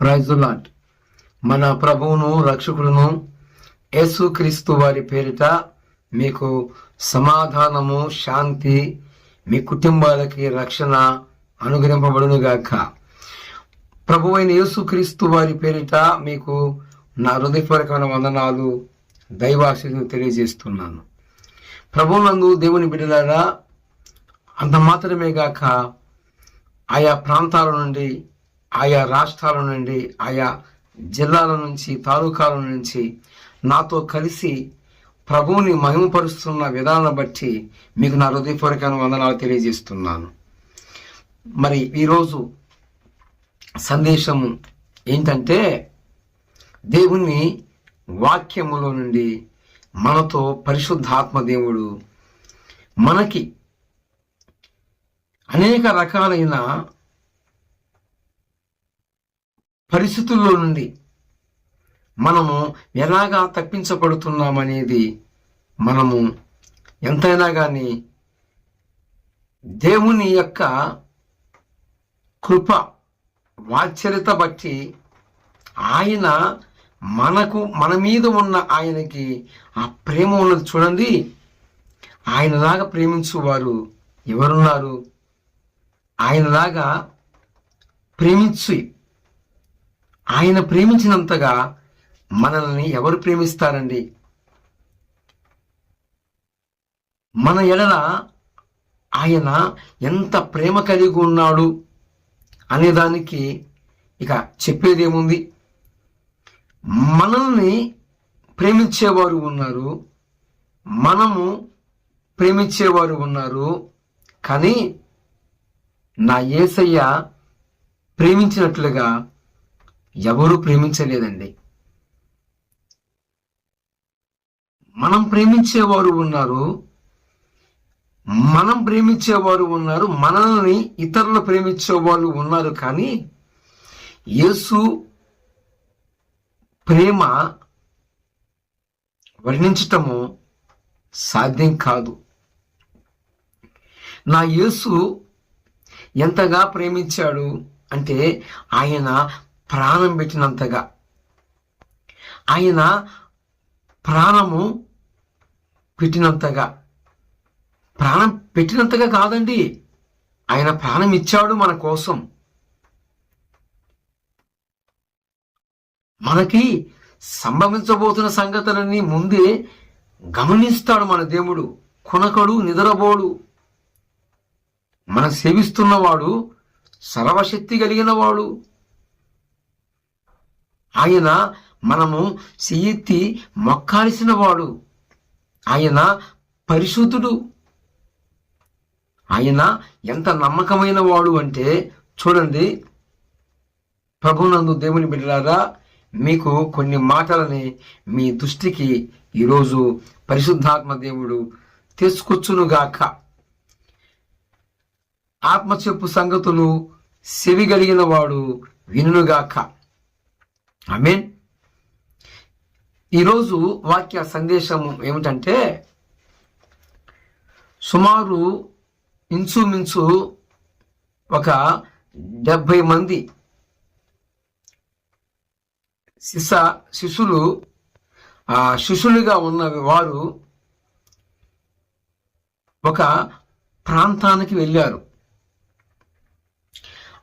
ప్రైజులాట్ మన ప్రభువును రక్షకుడును యేసుక్రీస్తు వారి పేరిట మీకు సమాధానము శాంతి మీ కుటుంబాలకి రక్షణ అనుగ్రహింపబడునుగాక. ప్రభు అయిన యేసుక్రీస్తు వారి పేరిట మీకు నా హృదయపూర్వకమైన వందనాలు దైవాశీస్సులు తెలియజేస్తున్నాను. ప్రభువునందు దేవుని బిడ్డలారా అంత మాత్రమే గాక ఆయా ప్రాంతాల నుండి ఆయా రాష్ట్రాల నుండి ఆయా జిల్లాల నుంచి తాలూకాల నుంచి నాతో కలిసి ప్రభువుని మహిమపరుస్తున్న విధానం బట్టి మీకు నా హృదయపూర్వకమైన వందనాలు తెలియజేస్తున్నాను. మరి ఈరోజు సందేశము ఏంటంటే దేవుని వాక్యములో నుండి మనతో పరిశుద్ధాత్మ దేవుడు మనకి అనేక రకాలైన పరిస్థితుల్లో నుండి మనము ఎలాగా తప్పించబడుతున్నామనేది మనము ఎంతైనా కానీ దేవుని యొక్క కృప వాత్సల్యత బట్టి ఆయన మనకు మన మీద ఉన్న ఆయనకి ఆ ప్రేమ ఉన్నది. చూడండి ఆయనలాగా ప్రేమించువారు ఎవరున్నారు? ఆయనలాగా ప్రేమించి ఆయన ప్రేమించినంతగా మనల్ని ఎవరు ప్రేమిస్తారండి? మన ఎడల ఆయన ఎంత ప్రేమ కలిగి ఉన్నాడు అనేదానికి ఇక చెప్పేదేముంది? మనల్ని ప్రేమించేవారు ఉన్నారు మనము ప్రేమించేవారు ఉన్నారు కానీ నా ఏసయ్య ప్రేమించినట్లుగా ఎవరు ప్రేమించలేదండి. మనం ప్రేమించేవారు ఉన్నారు మనం ప్రేమించేవారు ఉన్నారు మనల్ని ఇతరులు ప్రేమించే వాళ్ళు ఉన్నారు కానీ యేసు ప్రేమ వర్ణించటము సాధ్యం కాదు. నా యేసు ఎంతగా ప్రేమించాడు అంటే ఆయన ప్రాణం పెట్టినంతగా ఆయన ప్రాణము పెట్టినంతగా ప్రాణం పెట్టినంతగా కాదండి. ఆయన ప్రాణం ఇచ్చాడు మన కోసం. మనకి సంభవించబోతున్న సంగతులన్నీ ముందే గమనిస్తాడు మన దేవుడు. కొనకడు నిద్రబోడు మన సేవిస్తున్నవాడు సర్వశక్తి కలిగిన వాడు ఆయన మనము చెయ్యెత్తి మొక్కాల్సిన వాడు. ఆయన పరిశుద్ధుడు. ఆయన ఎంత నమ్మకమైన వాడు అంటే చూడండి. ప్రభునందు దేవుని బిడ్డలారా మీకు కొన్ని మాటలని మీ దృష్టికి ఈరోజు పరిశుద్ధాత్మ దేవుడు తీసుకొచ్చునుగాక. ఆత్మ చెప్పు సంగతులు సెవిగలిగిన వాడు వినుగాక మీన్ ఈరోజు వాక్య సందేశం ఏమిటంటే సుమారు ఇంచుమించు ఒక డెబ్భై మంది శిశ శిశులు ఆ శిశులుగా ఉన్న వారు ఒక ప్రాంతానికి వెళ్ళారు.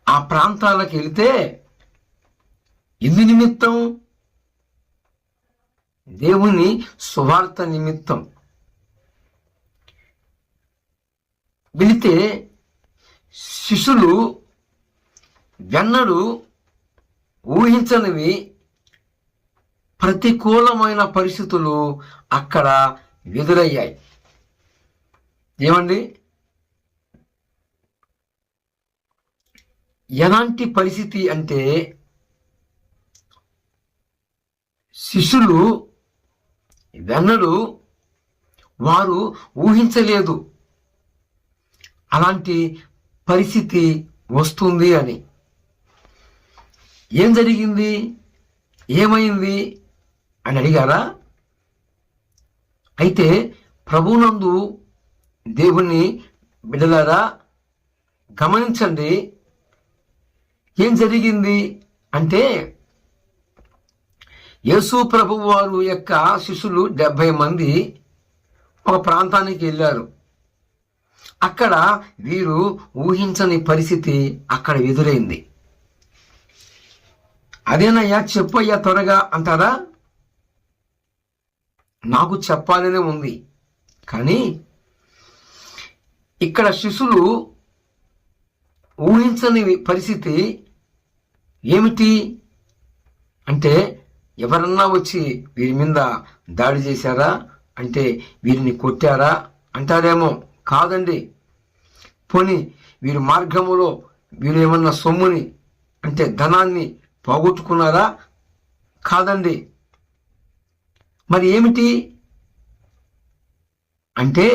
ఆ ప్రాంతాలకు వెళితే ఇది నిమిత్తం. దేవుని సువార్త నిమిత్తం. వెళితే శిష్యులు వెన్నడు ఊహించనివి ప్రతికూలమైన పరిస్థితులు అక్కడ ఎదురయ్యాయి. ఏమండి? ఎలాంటి పరిస్థితి అంటే శిష్యులు వెన్నడు వారు ఊహించలేదు. అలాంటి పరిస్థితి వస్తుంది అని. ఏం జరిగింది? ఏమైంది? అని అడిగారా? అయితే ప్రభునందు దేవుణ్ణి బిడ్డలారా గమనించండి. ఏం జరిగింది? అంటే యేసు ప్రభు వారు యొక్క శిష్యులు డెబ్బై మంది ఒక ప్రాంతానికి వెళ్ళారు. అక్కడ వీరు ఊహించని పరిస్థితి అక్కడ ఎదురైంది. అదేనయ్యా చెప్పయ్యా త్వరగా అంటారా? నాకు చెప్పాలనే ఉంది. కానీ ఇక్కడ శిశులు ఊహించని పరిస్థితి ఏమిటి? అంటే ఎవరన్నా వచ్చి వీరి మీద దాడి చేశారా? అంటే వీరిని కొట్టారా? అంటారేమో కాదండి. పోని వీరి మార్గములో వీరు ఏమన్నా సొమ్ముని అంటే ధనాన్ని పోగొట్టుకున్నారా? కాదండి. మరి ఏమిటి? అంటే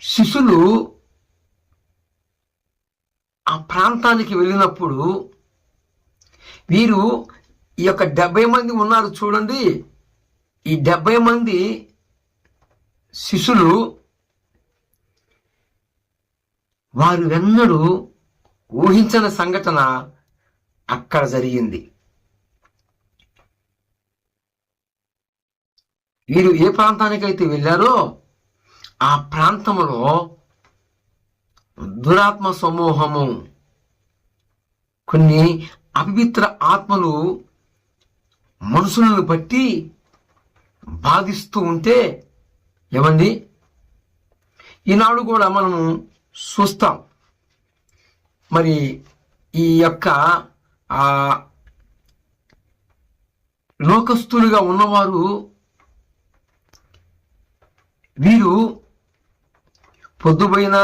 శిశులు ఆ ప్రాంతానికి వెళ్ళినప్పుడు వీరు ఈ యొక్క డెబ్బై మంది ఉన్నారు చూడండి. ఈ డెబ్బై మంది శిష్యులు వారు వెన్నడు ఊహించిన సంఘటన అక్కడ జరిగింది. వీరు ఏ ప్రాంతానికైతే వెళ్ళారో ఆ ప్రాంతంలో దురాత్మ సమూహము కొన్ని అపవిత్ర ఆత్మలు మనుషులను బట్టి బాధిస్తూ ఉంటే ఏమండి? ఈనాడు కూడా మనము చూస్తాం. మరి ఈ యొక్క లోకస్తులుగా ఉన్నవారు వీరు పొద్దుపోయిన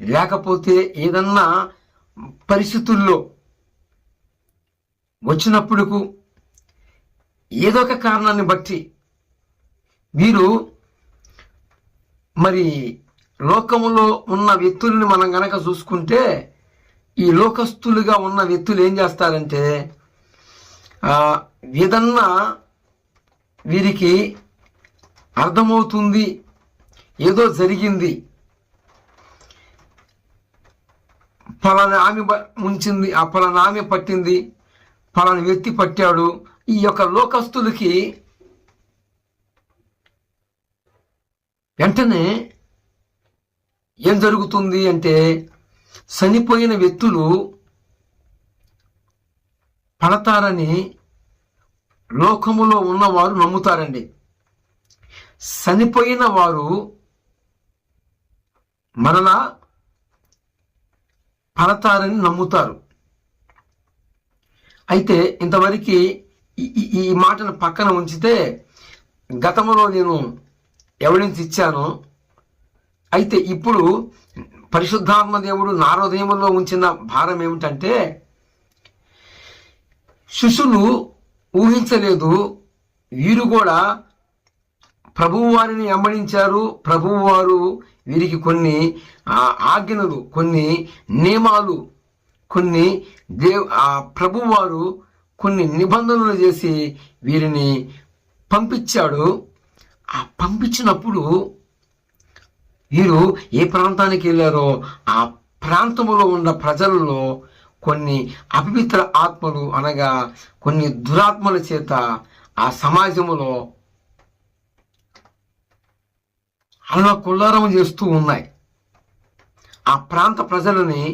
లేకపోతే ఏదన్నా పరిస్థితుల్లో వచ్చినప్పుడుకు ఏదో ఒక కారణాన్ని బట్టి వీరు మరి లోకంలో ఉన్న వ్యక్తుల్ని మనం గనక చూసుకుంటే ఈ లోకస్తులుగా ఉన్న వ్యక్తులు ఏం చేస్తారంటే ఆ, ఏదన్నా వీరికి అర్థమవుతుంది ఏదో జరిగింది ఫలానా ఆమె ముంచింది ఆ ఫలానా ఆమె పట్టింది ఫలానా వ్యక్తి పట్టాడు ఈ యొక్క లోకస్తులకి వెంటనే ఏం జరుగుతుంది అంటే చనిపోయిన వ్యక్తులు పడతారని లోకములో ఉన్నవారు నమ్ముతారండి. చనిపోయిన వారు మరలా పడతారని నమ్ముతారు. అయితే ఇంతవరకు ఈ- ఈ- మాటను పక్కన ఉంచితే గతంలో నేను ఎవిడెన్స్ ఇచ్చాను. అయితే ఇప్పుడు పరిశుద్ధాత్మ దేవుడు నా హృదయంలో ఉంచిన భారం ఏమిటంటే శిష్యులు ఊహించలేదు వీరు కూడా ప్రభువు వారిని వెంబడించారు. ప్రభువు వారు వీరికి కొన్ని ఆజ్ఞలు కొన్ని నియమాలు కొన్ని దేవ్ ప్రభువారు వారు కొన్ని నిబంధనలు చేసి వీరిని పంపించాడు. ఆ పంపించినప్పుడు వీరు ఏ ప్రాంతానికి వెళ్ళారో ఆ ప్రాంతంలో ఉన్న ప్రజలలో కొన్ని అపవిత్ర ఆత్మలు అనగా కొన్ని దురాత్మల చేత ఆ సమాజంలో అలా కుల్లారం చేస్తూ ఉన్నాయి. ఆ ప్రాంత ప్రజలని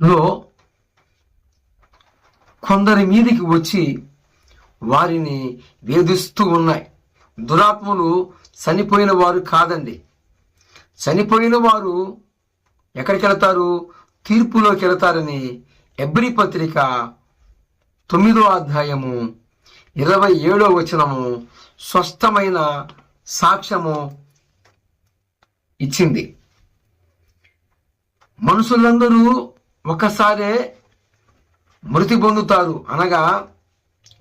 లో కొందరి మీదికి వచ్చి వారిని వేధిస్తూ ఉన్నాయి. దురాత్మలు చనిపోయిన వారు కాదండి. చనిపోయిన వారు ఎక్కడికి వెళతారు తీర్పులోకి వెళతారని ఎబ్రి పత్రిక తొమ్మిదో అధ్యాయము ఇరవై ఏడో వచనము స్పష్టమైన సాక్ష్యము ఇచ్చింది. మనుషులందరూ ఒకసారే మృతి పొందుతారు. అనగా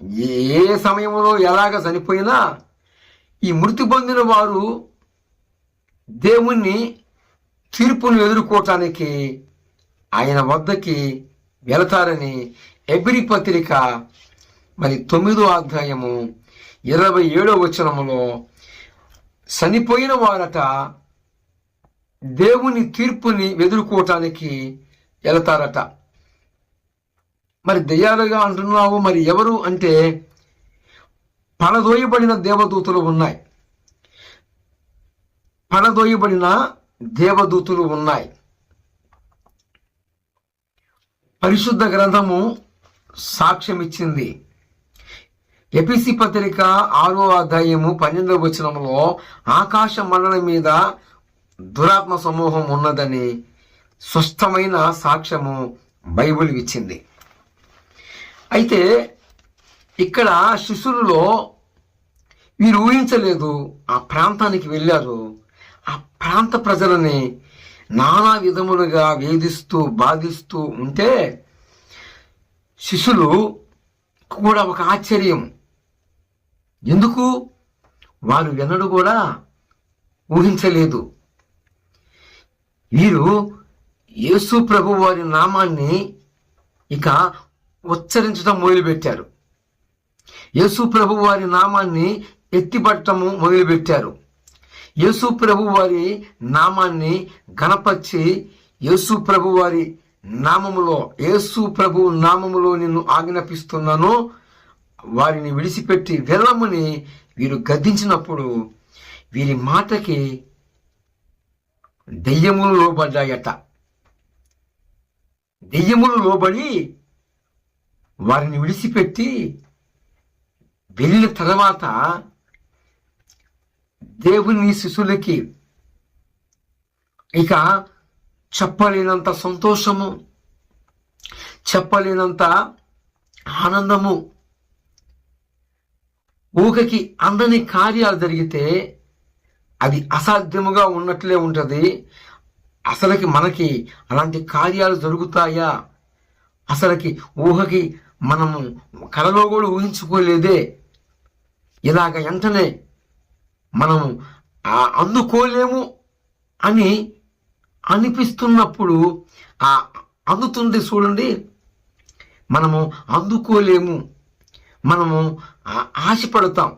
ఏ సమయంలో ఎలాగ చనిపోయినా ఈ మృతి పొందిన వారు దేవుణ్ణి తీర్పును ఎదుర్కోవటానికి ఆయన వద్దకి వెళతారని ఎబిరి పత్రిక మరి తొమ్మిదో అధ్యాయము ఇరవై ఏడో వచనములో చనిపోయిన వారట దేవుని తీర్పుని ఎదుర్కోవటానికి వెళతారట. మరి దెయ్యాలుగా అంటున్నావు మరి ఎవరు అంటే పడదోయబడిన దేవదూతలు ఉన్నాయి. పడదోయబడిన దేవదూతులు ఉన్నాయి. పరిశుద్ధ గ్రంథము సాక్ష్యం ఇచ్చింది ఎపిసి పత్రిక ఆరో అధ్యాయము పన్నెండవ వచనంలో ఆకాశ మండలం మీద దురాత్మ సమూహం ఉన్నదని స్పష్టమైన సాక్ష్యము బైబిల్ ఇచ్చింది. అయితే ఇక్కడ శిష్యులలో వీరు ఊహించలేదు ఆ ప్రాంతానికి వెళ్ళారు. ఆ ప్రాంత ప్రజలని నానా విధములుగా వేధిస్తూ బాధిస్తూ ఉంటే శిష్యులు కూడా ఒక ఆశ్చర్యం. ఎందుకు? వారు ఎన్నడూ కూడా ఊహించలేదు. వీరు యేసు ప్రభు వారి నామాన్ని ఇక ఉచ్చరించడం మొదలుపెట్టారు. యేసు ప్రభు వారి నామాన్ని ఎత్తిపట్టము మొదలుపెట్టారు. యేసు ప్రభు వారి నామాన్ని గణపరిచి యేసు ప్రభు వారి నామములో యేసు ప్రభు నామములో నిన్ను ఆజ్ఞాపిస్తున్నాను. వారిని విడిచిపెట్టి వెళ్ళమని వీరు గద్దించినప్పుడు వీరి మాటకి దెయ్యములు లోబడ్డాయట. దెయ్యములు లోబడి వారిని విడిచిపెట్టి వెళ్ళిన తర్వాత దేవుని శిశులకి ఇక చెప్పలేనంత సంతోషము చెప్పలేనంత ఆనందము. ఊకకి అందని కార్యాలు జరిగితే అది అసాధ్యముగా ఉన్నట్లే ఉంటుంది. అసలుకి మనకి అలాంటి కార్యాలు జరుగుతాయా? అసలుకి ఊహకి మనము కలలో కూడా ఊహించుకోలేదే. ఇలాగ వెంటనే మనము అందుకోలేము అని అనిపిస్తున్నప్పుడు ఆ అందుతుంది చూడండి. మనము అందుకోలేము. మనము ఆశపడతాం.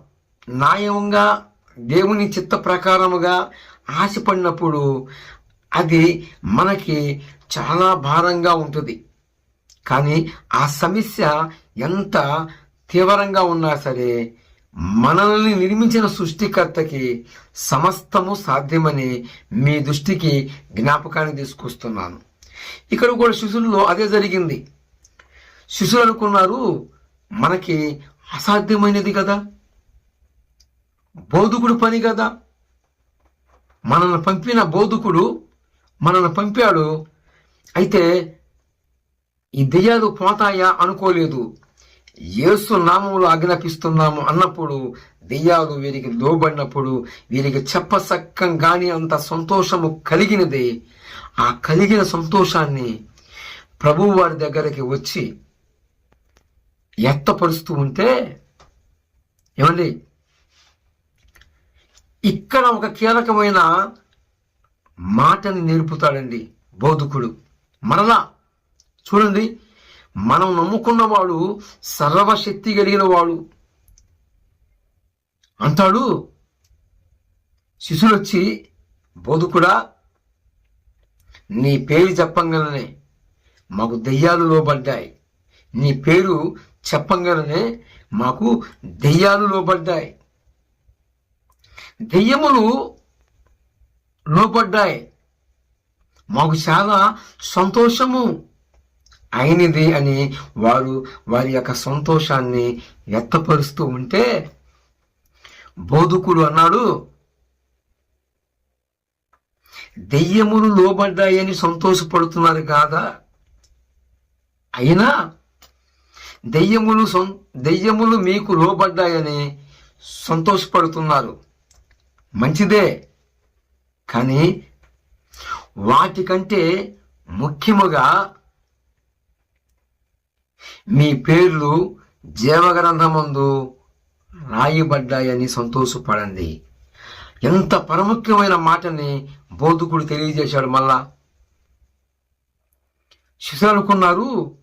న్యాయంగా దేవుని చిత్త ప్రకారముగా ఆశపడినప్పుడు అది మనకి చాలా భారంగా ఉంటుంది. కానీ ఆ సమస్య ఎంత తీవ్రంగా ఉన్నా సరే మనల్ని నిర్మించిన సృష్టికర్తకి సమస్తము సాధ్యమని మీ దృష్టికి జ్ఞాపకాన్ని తీసుకొస్తున్నాను. ఇక్కడ కూడా శిశువుల్లో అదే జరిగింది. శిశువులు అనుకున్నారు మనకి అసాధ్యమైనది కదా. బోధకుడు పని కదా. మనల్ని పంపిన బోధకుడు మనల్ని పంపాడు. అయితే ఈ దెయ్యాలు పోతాయా అనుకోలేదు. యేసు నామములు ఆజ్ఞాపిస్తున్నాము అన్నప్పుడు దెయ్యాలు వీరికి లోబడినప్పుడు వీరికి చెప్పసక్కం కానీ అంత సంతోషము కలిగినది. ఆ కలిగిన సంతోషాన్ని ప్రభువు వారి దగ్గరికి వచ్చి ఎత్తపరుస్తూ ఉంటే ఏమండి? ఇక్కడ ఒక కీలకమైన మాటని నేర్పుతాడండి బోధకుడు. మరలా చూడండి మనం నమ్ముకున్నవాడు సర్వశక్తి కలిగిన వాడు. అంటాడు శిష్యులొచ్చి వచ్చి బోధకుడా నీ పేరు చెప్పంగానే మాకు దెయ్యాలు లోబడ్డాయి. నీ పేరు చెప్పంగానే మాకు దెయ్యాలు లోబడ్డాయి. దెయ్యములు లోపడ్డాయి మాకు చాలా సంతోషము. అయినది అని వారు వారి యొక్క సంతోషాన్ని వ్యక్తపరుస్తూ ఉంటే బోధకుడు అన్నాడు దెయ్యములు లోబడ్డాయని సంతోషపడుతున్నారు కాదా? అయినా దెయ్యములు సం దెయ్యములు మీకు లోబడ్డాయని సంతోషపడుతున్నారు. మంచిదే కానీ వాటికంటే ముఖ్యముగా మీ పేర్లు జీవగ్రంథమందు రాయబడ్డాయని సంతోషపడండి. ఎంత ప్రముఖ్యమైన మాటని బోధకుడు తెలియజేశాడు మళ్ళా. శిశులు అనుకున్నారు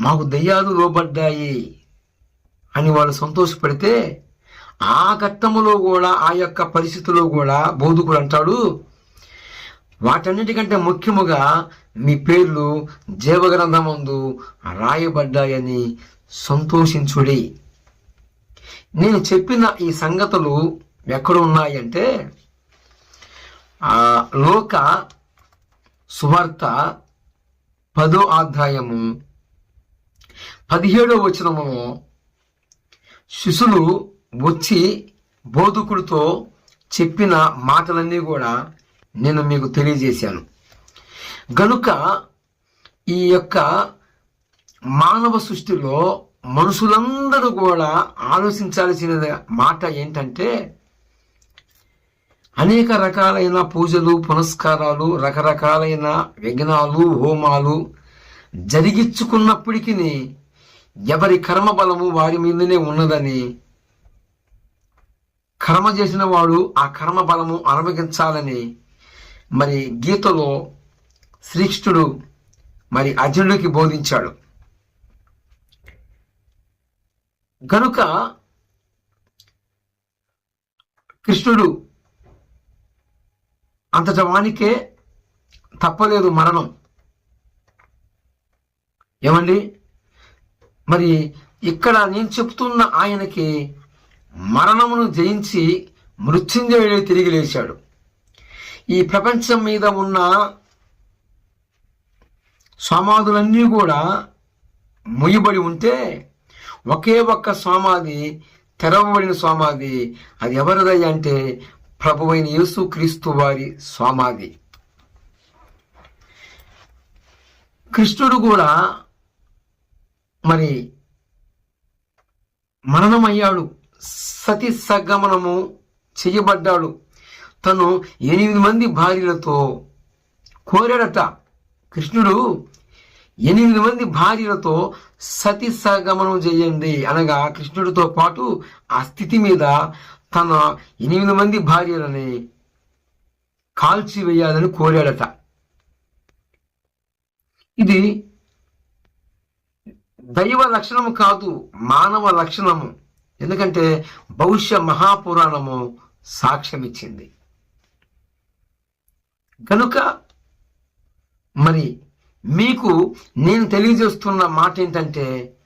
మాకు దయ్యాలు లోబడ్డాయి అని వాళ్ళు సంతోషపడితే ఆ ఘట్టములో కూడా ఆ యొక్క పరిస్థితిలో కూడా బోధకుడు అంటాడు వాటన్నిటికంటే ముఖ్యముగా మీ పేర్లు జీవగ్రంథమందు రాయబడ్డాయని సంతోషించుడి. నేను చెప్పిన ఈ సంగతులు ఎక్కడ ఉన్నాయంటే లోక సువార్త పదో అధ్యాయము పదిహేడో వచనము శిశులు వచ్చి బోధకుడితో చెప్పిన మాటలన్నీ కూడా నేను మీకు తెలియజేశాను. గనుక ఈ యొక్క మానవ సృష్టిలో మనుషులందరూ కూడా ఆలోచించాల్సిన మాట ఏంటంటే అనేక రకాలైన పూజలు పునస్కారాలు రకరకాలైన యజ్ఞాలు హోమాలు జరిగించుకున్నప్పటికీ ఎవరి కర్మ బలము వారి మీదనే ఉన్నదని కర్మ చేసిన వాడు ఆ కర్మ బలము అనుభవించాలని మరి గీతలో శ్రీకృష్ణుడు మరి అర్జునుడికి బోధించాడు. కనుక కృష్ణుడు అంతట వానికే తప్పలేదు మరణం. ఏమండి? మరి ఇక్కడ నేను చెప్తున్న ఆయనకి మరణమును జయించి మృత్యుంజయుడే తిరిగి లేచాడు. ఈ ప్రపంచం మీద ఉన్న సమాధులన్నీ కూడా ముయ్యబడి ఉంటే ఒకే ఒక్క సమాధి తెరవబడిన సమాధి అది ఎవరిదై అంటే ప్రభువైన యేసు క్రీస్తు వారి సమాధి కృష్ణుడు కూడా మరి మరణమయ్యాడు. సతి సగమనము చేయబడ్డాడు. తను ఎనిమిది మంది భార్యలతో కోరాడట. కృష్ణుడు ఎనిమిది మంది భార్యలతో సతి సగమనం చేయండి అనగా కృష్ణుడితో పాటు ఆ స్థితి మీద తన ఎనిమిది మంది భార్యలని కాల్చివేయాలని కోరాడట. ఇది దైవ లక్షణము కాదు మానవ లక్షణము. ఎందుకంటే భవిష్య మహాపురాణము సాక్ష్యమిచ్చింది. కనుక మరి మీకు నేను తెలియజేస్తున్న మాట ఏంటంటే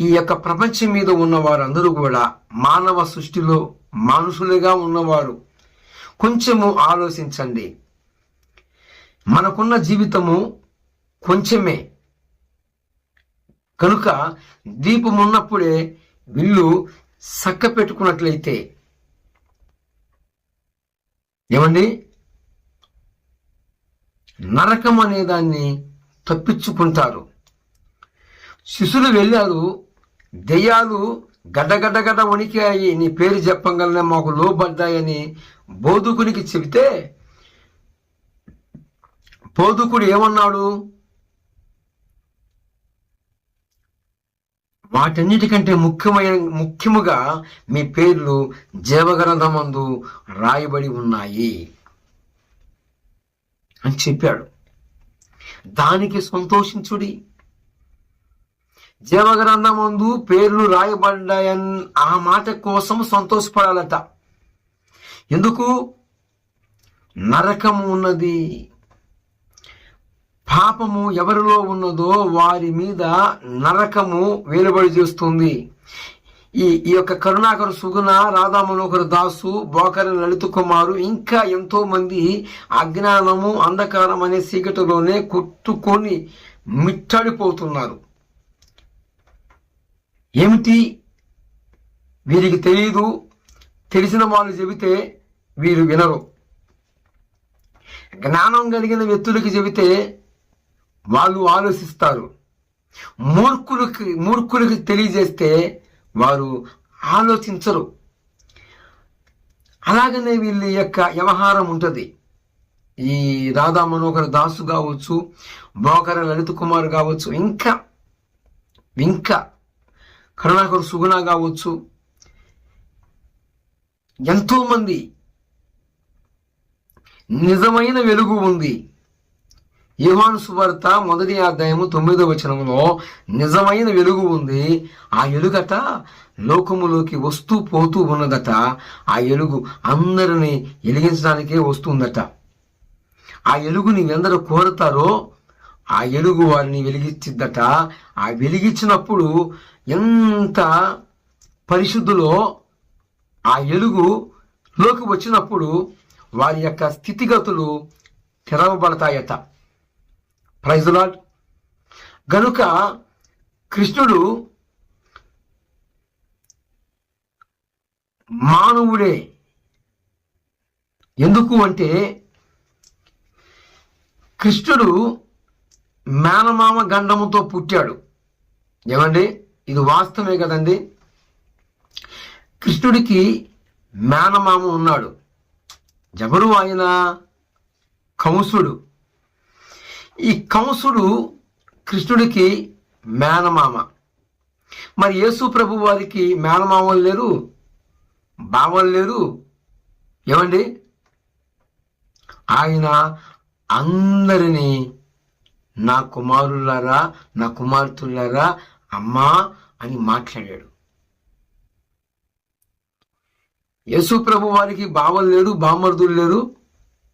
ఈ యొక్క ప్రపంచం మీద ఉన్న వారందరూ కూడా మానవ సృష్టిలో మనుషులుగా ఉన్నవారు. కొంచెము ఆలోచించండి. మనకున్న జీవితము కొంచెమే. కనుక దీపం ఉన్నప్పుడే విల్లు సక్క పెట్టుకున్నట్లయితే ఏమండి? నరకం అనే దాన్ని తప్పించుకుంటారు. శిశులు వెళ్ళారు. దెయ్యాలు గడ్డగడ్డ గడ్డ వణికాయి. నీ పేరు చెప్పగలనే మాకు లోబడ్డాయని బోధకునికి చెబితే బోధకుడు ఏమన్నాడు? వాటన్నిటికంటే ముఖ్యమైన ముఖ్యముగా మీ పేర్లు జీవగ్రంథమందు రాయబడి ఉన్నాయి. అని చెప్పాడు. దానికి సంతోషించుడి. జీవగ్రంథమందు పేర్లు రాయబడ్డాయన్ ఆ మాట కోసం సంతోషపడాలట. ఎందుకు? నరకము ఉన్నది. పాపము ఎవరిలో ఉన్నదో వారి మీద నరకము వేలుబడి చేస్తుంది. ఈ ఈ యొక్క కరుణాకరు సుగుణ రాధా మనోహర్ దాసు బోకర లలిత కుమారు ఇంకా ఎంతో మంది అజ్ఞానము అంధకారం అనే చీకటిలోనే కొట్టుకొని మిట్టడిపోతున్నారు. ఏమిటి? వీరికి తెలియదు తెలిసిన వాళ్ళు చెబితే వీరు వినరు. జ్ఞానం కలిగిన వ్యక్తులకి చెబితే వాళ్ళు ఆలోచిస్తారు. మూర్ఖులకి మూర్ఖులకి తెలియజేస్తే వారు ఆలోచించరు. అలాగనే వీళ్ళ యొక్క వ్యవహారం ఉంటుంది. ఈ రాధా మనోహర్ దాసు కావచ్చు బోకర లలిత కుమార్ కావచ్చు ఇంకా ఇంకా కరుణాకర్ సుగుణ కావచ్చు ఎంతోమంది నిజమైన వెలుగు ఉంది. యోహాను సువార్త మొదటి అధ్యాయము తొమ్మిదో వచనంలో నిజమైన వెలుగు ఉంది. ఆ ఎలుగట లోకములోకి వస్తూ పోతూ ఉన్నదట. ఆ ఎలుగు అందరిని వెలిగించడానికే వస్తుందట. ఆ ఎలుగుని ఎందరు కోరుతారో ఆ ఎలుగు వారిని వెలిగించిద్దట. ఆ వెలిగించినప్పుడు ఎంత పరిశుద్ధులో ఆ ఎలుగు లోకి వచ్చినప్పుడు వారి యొక్క స్థితిగతులు తెరవబడతాయట. ప్రైజులాడ్ గనుక కృష్ణుడు మానవుడే. ఎందుకు అంటే కృష్ణుడు మేనమామ గండముతో పుట్టాడు. ఏమండి? ఇది వాస్తవమే కదండి? కృష్ణుడికి మేనమామ ఉన్నాడు. ఎవరు ఆయన? కంసుడు. ఈ కంసుడు కృష్ణుడికి మేనమామ. మరి యేసు ప్రభు వారికి మేనమామలు లేరు? బావలు లేరు? ఏమండి? ఆయన అందరినీ నా కుమారులారా నా కుమార్తెలారా అమ్మా అని మాట్లాడాడు. యేసు ప్రభు వారికి బావలు లేరు బామర్దులు లేరు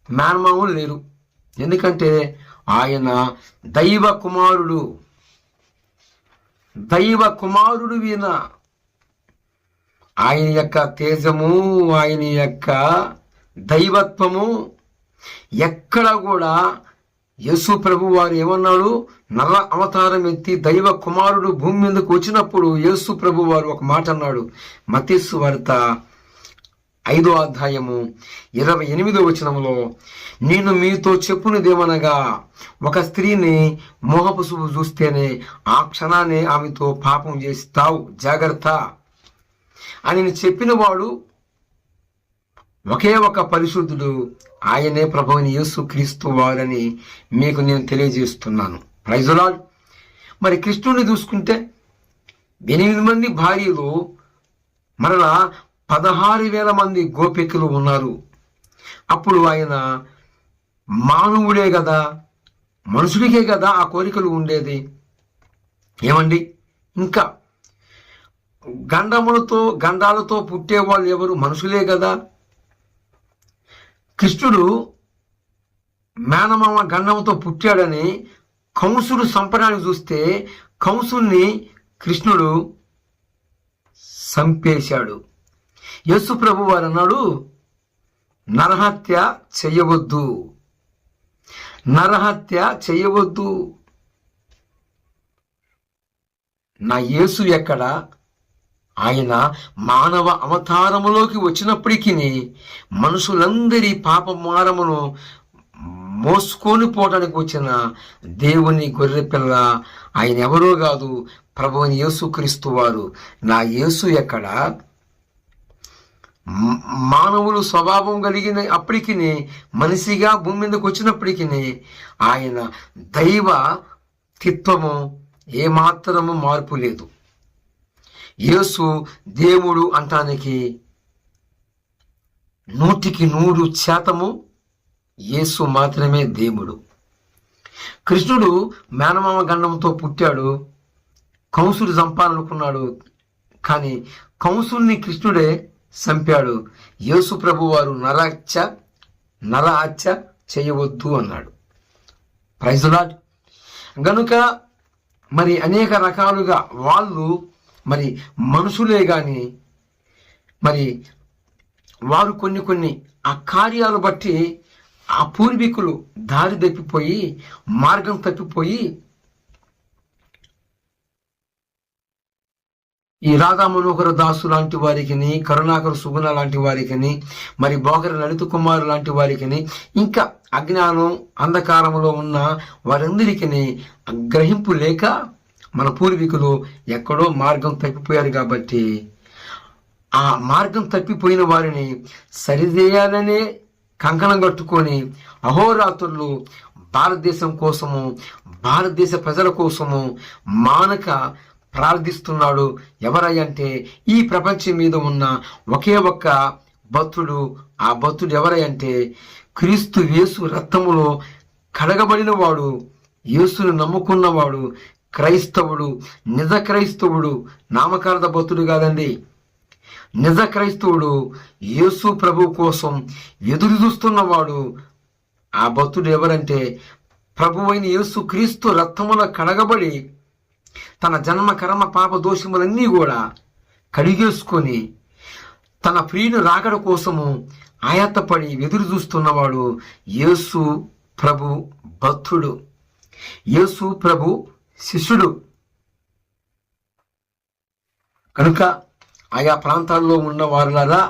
మేనమామలు లేరు. ఎందుకంటే ఆయన దైవ కుమారుడు. దైవ కుమారుడు వీణ ఆయన యొక్క తేజము ఆయన యొక్క దైవత్వము ఎక్కడ కూడా యేసు ప్రభు వారు ఏమన్నాడు? నల్ల అవతారం ఎత్తి దైవ కుమారుడు భూమి మీదకు వచ్చినప్పుడు యేసు ప్రభు వారు ఒక మాట అన్నాడు. మతీసు వార్త ఐదో అధ్యాయము ఇరవై ఎనిమిదో వచనములో నేను మీతో చెప్పునిదేమనగా ఒక స్త్రీని మోహపు చూస్తేనే ఆ క్షణాన్ని ఆమెతో పాపం చేస్తావు. జాగ్రత్త. అని చెప్పినవాడు ఒకే ఒక పరిశుద్ధుడు. ఆయనే ప్రభువుని యేసు క్రీస్తు వారని మీకు నేను తెలియజేస్తున్నాను. ప్రైజులాడ్ మరి కృష్ణుని చూసుకుంటే ఎనిమిది మంది భార్యలు మరలా పదహారు వేల మంది గోపికలు ఉన్నారు. అప్పుడు ఆయన మానవుడే కదా మనుషుడికే కదా ఆ కోరికలు ఉండేది. ఏమండి? ఇంకా గండములతో గండాలతో పుట్టేవాళ్ళు ఎవరు? మనుషులే కదా కృష్ణుడు మేనమామ గండంతో పుట్టాడని కంసుడు సంపడానికి చూస్తే కంసుని కృష్ణుడు సంపేశాడు. యేసు ప్రభు వారు అన్నాడు నరహత్య చేయవద్దు. నరహత్య చేయవద్దు. నా యేసు ఎక్కడ? ఆయన మానవ అవతారములోకి వచ్చినప్పటికీ మనుషులందరి పాపమారమును మోసుకొని పోవడానికి వచ్చిన దేవుని గొర్రెపిల్ల ఆయన ఎవరో కాదు ప్రభువుని యేసుక్రీస్తు వారు. నా యేసు ఎక్కడ? మానవులు స్వభావం కలిగిన అప్పటికి మనిషిగా భూమి మీదకి వచ్చినప్పటికీ ఆయన దైవ తిత్వము ఏమాత్రము మార్పు లేదు. యేసు దేవుడు అంటానికి నూటికి నూరు శాతము యేసు మాత్రమే దేవుడు. కృష్ణుడు మేనమామ గండంతో పుట్టాడు కంసుడు చంపాలనుకున్నాడు కానీ కంసుడిని కృష్ణుడే చంపాడు యేసు ప్రభు వారు నరహత్య నరహత్య చేయవద్దు అన్నాడు. ప్రైజులాడ్ గనుక మరి అనేక రకాలుగా వాళ్ళు మరి మనుషులే కానీ మరి వారు కొన్ని కొన్ని ఆ కార్యాలు బట్టి ఆ పూర్వీకులు దారి తప్పిపోయి మార్గం తప్పిపోయి ఈ రాధా మనోహర దాసు లాంటి వారికిని కరుణాకర సుగుణ లాంటి వారికిని మరి బోగర లలిత కుమారు లాంటి వారికిని ఇంకా అజ్ఞానం అంధకారంలో ఉన్న వారందరికీ గ్రహింపు లేక మన పూర్వీకులు ఎక్కడో మార్గం తప్పిపోయారు కాబట్టి ఆ మార్గం తప్పిపోయిన వారిని సరిదేయాలనే కంకణం కట్టుకొని అహోరాత్రులు భారతదేశం కోసము భారతదేశ ప్రజల కోసము మానక ప్రార్థిస్తున్నాడు. ఎవరయ్యంటే ఈ ప్రపంచం మీద ఉన్న ఒకే ఒక్క భక్తుడు. ఆ భక్తుడు ఎవరయ్యంటే క్రీస్తు యేసు రక్తములో కడగబడిన వాడు యేసును నమ్ముకున్నవాడు క్రైస్తవుడు నిజ క్రైస్తవుడు నామకార్థ భక్తుడు కాదండి. నిజ క్రైస్తవుడు యేసు ప్రభు కోసం ఎదురు చూస్తున్నవాడు ఆ భక్తుడు ఎవరంటే ప్రభువైన యేసు క్రీస్తు రక్తమున కడగబడి తన జన్మ కర్మ పాప దోషములన్నీ కూడా కడిగేసుకొని తన ప్రియుని రాకడ కోసము ఆయత్తపడి ఎదురు చూస్తున్నవాడు యేసు ప్రభు భక్తుడు. యేసు ప్రభు శిష్యుడు. కనుక ఆయా ప్రాంతాల్లో ఉన్న వారులారా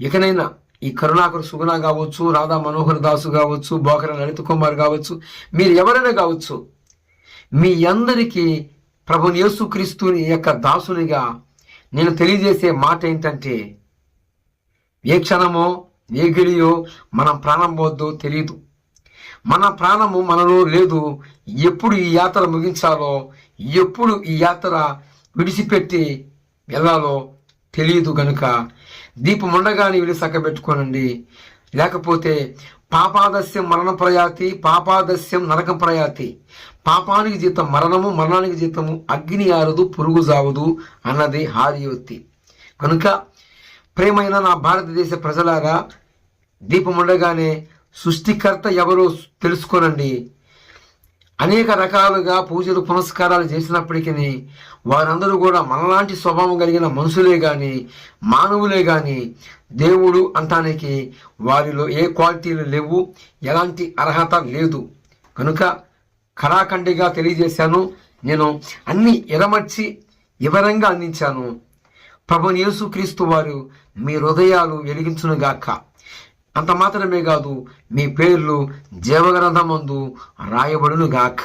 ఇకనైనా ఈ కరుణాకర్ సుగుణ కావచ్చు రాధా మనోహర్ దాసు కావచ్చు బోకర లలిత కుమార్ కావచ్చు మీరు ఎవరైనా కావచ్చు మీ అందరికీ ప్రభు యేసుక్రీస్తుని యొక్క దాసునిగా నేను తెలియజేసే మాట ఏంటంటే ఏ క్షణమో ఏ గిడియో మనం ప్రాణం పోద్దో తెలియదు మన ప్రాణము మనలో లేదు. ఎప్పుడు ఈ యాత్ర ముగించాలో ఎప్పుడు ఈ యాత్ర విడిచిపెట్టి వెళ్ళాలో తెలియదు గనుక దీపం ఉండగానే వీళ్ళు చక్కబెట్టుకోనండి లేకపోతే పాపాదస్యం మరణ ప్రయాతి పాపాదస్యం నరక ప్రయాతి. పాపానికి జీతం మరణము మరణానికి జీతము అగ్ని ఆరదు పురుగు జావదు అన్నది హారియోత్తి కనుక ప్రేమైన నా భారతదేశ ప్రజలారా దీపం ఉండగానే సృష్టికర్త ఎవరో తెలుసుకోనండి. అనేక రకాలుగా పూజలు పునస్కారాలు చేసినప్పటికీ వారందరూ కూడా మనలాంటి స్వభావం కలిగిన మనుషులే కానీ మానవులే కానీ దేవుడు అంటానికి వారిలో ఏ క్వాలిటీలు లేవు ఎలాంటి అర్హత లేదు. కనుక కరాఖండిగా తెలియజేశాను నేను అన్ని ఎరమర్చి వివరంగా అందించాను. ప్రభు యేసుక్రీస్తు వారు మీ హృదయాలు వెలిగించునుగాక అంత మాత్రమే కాదు మీ పేర్లు జీవగ్రంథమందు రాయబడునుగాక